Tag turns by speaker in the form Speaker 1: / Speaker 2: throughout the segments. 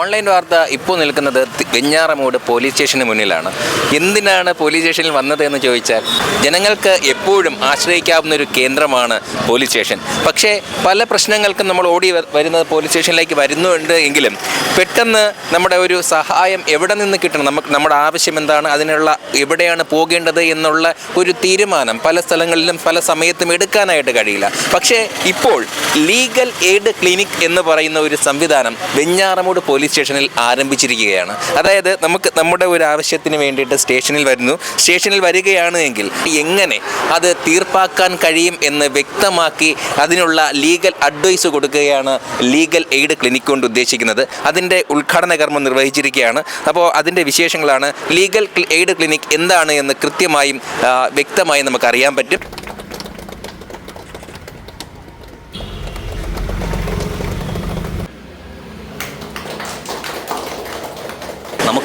Speaker 1: Online വാർത്ത ഇപ്പോൾ നിൽക്കുന്നത് വെഞ്ഞാറമൂട് പോലീസ് സ്റ്റേഷന് മുന്നിലാണ്. എന്തിനാണ് പോലീസ് സ്റ്റേഷനിൽ വന്നത് എന്ന് ചോദിച്ചാൽ ജനങ്ങൾക്ക് എപ്പോഴും ആശ്രയിക്കാവുന്ന ഒരു കേന്ദ്രമാണ് പോലീസ് സ്റ്റേഷൻ. പക്ഷേ പല പ്രശ്നങ്ങൾക്കും നമ്മൾ ഓടി വരുന്നത് പോലീസ് സ്റ്റേഷനിലേക്ക് വരുന്നുണ്ട് എങ്കിലും പെട്ടെന്ന് നമ്മുടെ ഒരു സഹായം എവിടെ നിന്ന് കിട്ടണം? നമുക്ക് നമ്മുടെ ആവശ്യം എന്താണ്? അതിനുള്ള എവിടെയാണ് പോകേണ്ടത് എന്നുള്ള ഒരു തീരുമാനം പല സ്ഥലങ്ങളിലും പല സമയത്തും എടുക്കാനായിട്ട് കഴിയില്ല. പക്ഷേ ഇപ്പോൾ ലീഗൽ എയ്ഡ് ക്ലിനിക് എന്ന് പറയുന്ന ഒരു സംവിധാനം വെഞ്ഞാറമൂട് പോലീസ് സ്റ്റേഷനിൽ ആരംഭിച്ചിരിക്കുകയാണ്. അതായത് നമുക്ക് നമ്മുടെ ഒരു ആവശ്യത്തിന് വേണ്ടിയിട്ട് സ്റ്റേഷനിൽ വരുന്നു. സ്റ്റേഷനിൽ വരികയാണ് എങ്കിൽ എങ്ങനെ അത് തീർപ്പാക്കാൻ കഴിയും എന്ന് വ്യക്തമാക്കി അതിനുള്ള ലീഗൽ അഡ്വൈസ് കൊടുക്കുകയാണ് ലീഗൽ എയ്ഡ് ക്ലിനിക് കൊണ്ട് ഉദ്ദേശിക്കുന്നത്. അതിന്റെ ഉദ്ഘാടന കർമ്മം നിർവഹിച്ചിരിക്കുകയാണ്. അപ്പോൾ അതിന്റെ വിശേഷങ്ങളാണ് ലീഗൽ എയ്ഡ് ക്ലിനിക് എന്താണ് എന്ന് കൃത്യമായും വ്യക്തമായും നമുക്ക് അറിയാൻ പറ്റും.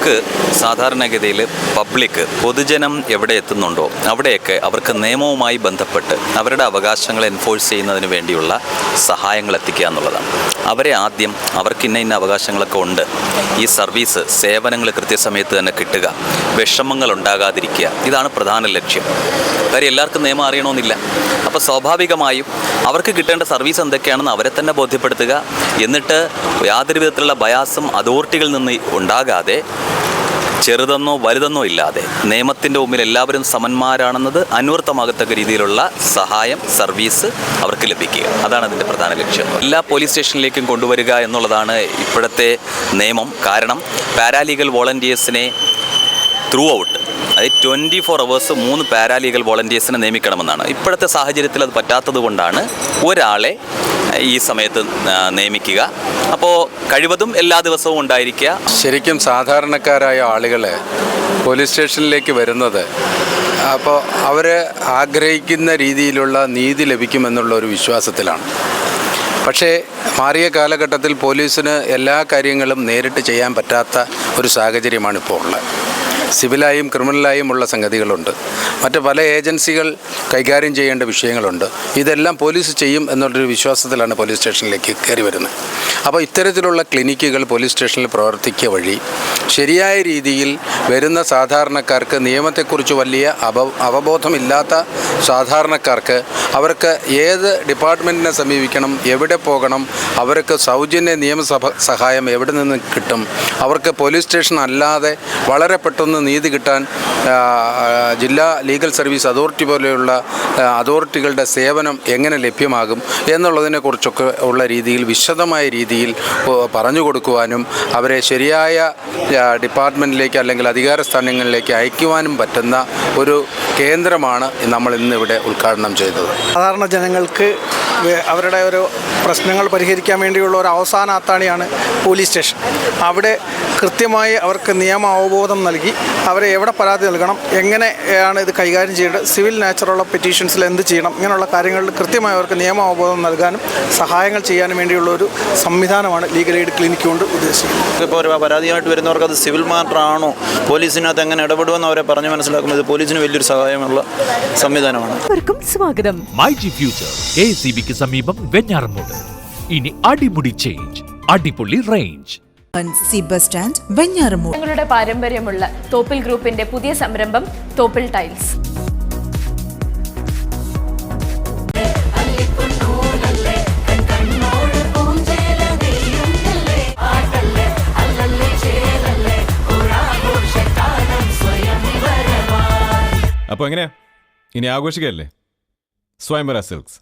Speaker 2: നമുക്ക് സാധാരണഗതിയിൽ പബ്ലിക് പൊതുജനം എവിടെ എത്തുന്നുണ്ടോ അവിടെയൊക്കെ അവർക്ക് നിയമവുമായി ബന്ധപ്പെട്ട് അവരുടെ അവകാശങ്ങൾ എൻഫോഴ്സ് ചെയ്യുന്നതിന് വേണ്ടിയുള്ള സഹായങ്ങൾ എത്തിക്കുക എന്നുള്ളതാണ്. അവരെ ആദ്യം അവർക്ക് ഇന്ന ഇന്ന അവകാശങ്ങളൊക്കെ ഉണ്ട്. ഈ സർവീസ് സേവനങ്ങൾ കൃത്യസമയത്ത് തന്നെ കിട്ടുക. വിഷമങ്ങൾ ഉണ്ടാകാതിരിക്കുക. ഇതാണ് പ്രധാന ലക്ഷ്യം. കാര്യം എല്ലാവർക്കും നിയമം അറിയണമെന്നില്ല. അപ്പോൾ സ്വാഭാവികമായും അവർക്ക് കിട്ടേണ്ട സർവീസ് എന്തൊക്കെയാണെന്ന് അവരെ തന്നെ ബോധ്യപ്പെടുത്തുക. എന്നിട്ട് യാതൊരു വിധത്തിലുള്ള ബയാസും അതോറിറ്റികളിൽ നിന്ന് ഉണ്ടാകാതെ ചെറുതെന്നോ വലുതെന്നോ ഇല്ലാതെ നിയമത്തിന്റെ മുമ്പിൽ എല്ലാവരും സമന്മാരാണെന്നത് അനുവർത്തമാകത്തക്ക രീതിയിലുള്ള സഹായം സർവീസ് അവർക്ക് ലഭിക്കുക. അതാണ് അതിന്റെ പ്രധാന ലക്ഷ്യം. എല്ലാ പോലീസ് സ്റ്റേഷനിലേക്കും കൊണ്ടുവരിക എന്നുള്ളതാണ് ഇപ്പോഴത്തെ നിയമം. കാരണം പാരാലീഗൽ വോളണ്ടിയേഴ്സിനെ ത്രൂ ഔട്ട് അതായത് ട്വന്റി ഫോർ അവേഴ്സ് മൂന്ന് പാരാലീഗൽ വോളണ്ടിയേഴ്സിനെ നിയമിക്കണമെന്നാണ്. ഇപ്പോഴത്തെ സാഹചര്യത്തിൽ അത് പറ്റാത്തത് കൊണ്ടാണ് ഒരാളെ ഈ സമയത്ത് നിയമിക്കുക. അപ്പോൾ കഴിവതും എല്ലാ ദിവസവും ഉണ്ടായിരിക്കുക.
Speaker 3: ശരിക്കും സാധാരണക്കാരായ ആളുകൾ പോലീസ് സ്റ്റേഷനിലേക്ക് വരുന്നത് അപ്പോൾ അവർ ആഗ്രഹിക്കുന്ന രീതിയിലുള്ള നീതി ലഭിക്കുമെന്നുള്ള ഒരു വിശ്വാസത്തിലാണ്. പക്ഷേ മാറിയ കാലഘട്ടത്തിൽ പോലീസിന് എല്ലാ കാര്യങ്ങളും നേരിട്ട് ചെയ്യാൻ പറ്റാത്ത ഒരു സാഹചര്യമാണ് ഇപ്പോൾ ഉള്ളത്. സിവിലായും ക്രിമിനലായും ഉള്ള സംഗതികളുണ്ട്. മറ്റ് പല ഏജൻസികൾ കൈകാര്യം ചെയ്യേണ്ട വിഷയങ്ങളുണ്ട്. ഇതെല്ലാം പോലീസ് ചെയ്യും എന്നുള്ളൊരു വിശ്വാസത്തിലാണ് പോലീസ് സ്റ്റേഷനിലേക്ക് കയറി വരുന്നത്. അപ്പോൾ ഇത്തരത്തിലുള്ള ക്ലിനിക്കുകൾ പോലീസ് സ്റ്റേഷനിൽ പ്രവർത്തിക്കുക വഴി ശരിയായ രീതിയിൽ വരുന്ന സാധാരണക്കാർക്ക് നിയമത്തെക്കുറിച്ച് വലിയ അവ അവബോധമില്ലാത്ത സാധാരണക്കാർക്ക് അവർക്ക് ഏത് ഡിപ്പാർട്ട്മെന്റിനെ സമീപിക്കണം എവിടെ പോകണം അവർക്ക് സൗജന്യ നിയമസഭ സഹായം എവിടെ നിന്ന് കിട്ടും അവർക്ക് പോലീസ് സ്റ്റേഷൻ അല്ലാതെ വളരെ പെട്ടെന്ന് നീതി കിട്ടാൻ ജില്ലാ ലീഗൽ സർവീസ് അതോറിറ്റി പോലെയുള്ള അതോറിറ്റികളുടെ സേവനം എങ്ങനെ ലഭ്യമാകും എന്നുള്ളതിനെക്കുറിച്ചൊക്കെ ഉള്ള രീതിയിൽ വിശദമായ രീതിയിൽ പറഞ്ഞു കൊടുക്കുവാനും അവരെ ശരിയായ ഡിപ്പാർട്ട്മെന്റിലേക്ക് അല്ലെങ്കിൽ അധികാര സ്ഥാനങ്ങളിലേക്ക് അയക്കുവാനും പറ്റുന്ന ഒരു കേന്ദ്രമാണ് നമ്മൾ ഇന്നിവിടെ ഉദ്ഘാടനം ചെയ്തത്.
Speaker 4: സാധാരണ ജനങ്ങൾക്ക് അവരുടെ ഒരു പ്രശ്നങ്ങൾ പരിഹരിക്കാൻ വേണ്ടിയുള്ള ഒരു അവസാന അത്താണിയാണ് പോലീസ് സ്റ്റേഷൻ. അവിടെ കൃത്യമായി അവർക്ക് നിയമ അവബോധം നൽകി അവരെ എവിടെ പരാതി നൽകണം? എങ്ങനെയാണ് ഇത് കൈകാര്യം ചെയ്യേണ്ടത്? സിവിൽ നാച്ചുറലുള്ള പെറ്റീഷൻസിൽ എന്ത് ചെയ്യണം? ഇങ്ങനെയുള്ള കാര്യങ്ങളിൽ കൃത്യമായി അവർക്ക് നിയമാവബോധം നൽകാനും സഹായങ്ങൾ ചെയ്യാനും വേണ്ടിയുള്ള ഒരു സംവിധാനമാണ് ലീഗൽ എയ്ഡ് ക്ലിനിക് കൊണ്ട് ഉദ്ദേശിക്കുന്നത്.
Speaker 5: ഇപ്പോൾ ഒരു പരാതിയായിട്ട് വരുന്നവർക്ക് അത് സിവിൽ മാറ്റർ ആണോ പോലീസിനകത്ത് എങ്ങനെ ഇടപെടുമെന്ന് അവരെ പറഞ്ഞ് മനസ്സിലാക്കുന്നത് പോലീസിന് വലിയൊരു സഹായമുള്ള സംവിധാനമാണ്.
Speaker 6: എല്ലാവർക്കും സ്വാഗതം.
Speaker 7: My G future A C ബിക്ക് സമീപം വെഞ്ഞാറമ്മൂട് ഇനി അടിമുടി ചേഞ്ച് അടിപൊളി range
Speaker 6: C bus stand Venjaramoodu
Speaker 8: ഞങ്ങളുടെ പാരമ്പര്യമുള്ള തോപ്പിൽ ഗ്രൂപ്പിന്റെ പുതിയ സംരംഭം തോപ്പിൽ ടൈൽസ്.
Speaker 9: അപ്പോൾ എങ്ങനെയാ? ഇനി ആഘോഷിക്കല്ലേ? സ്വയംവര സിൽക്സ്.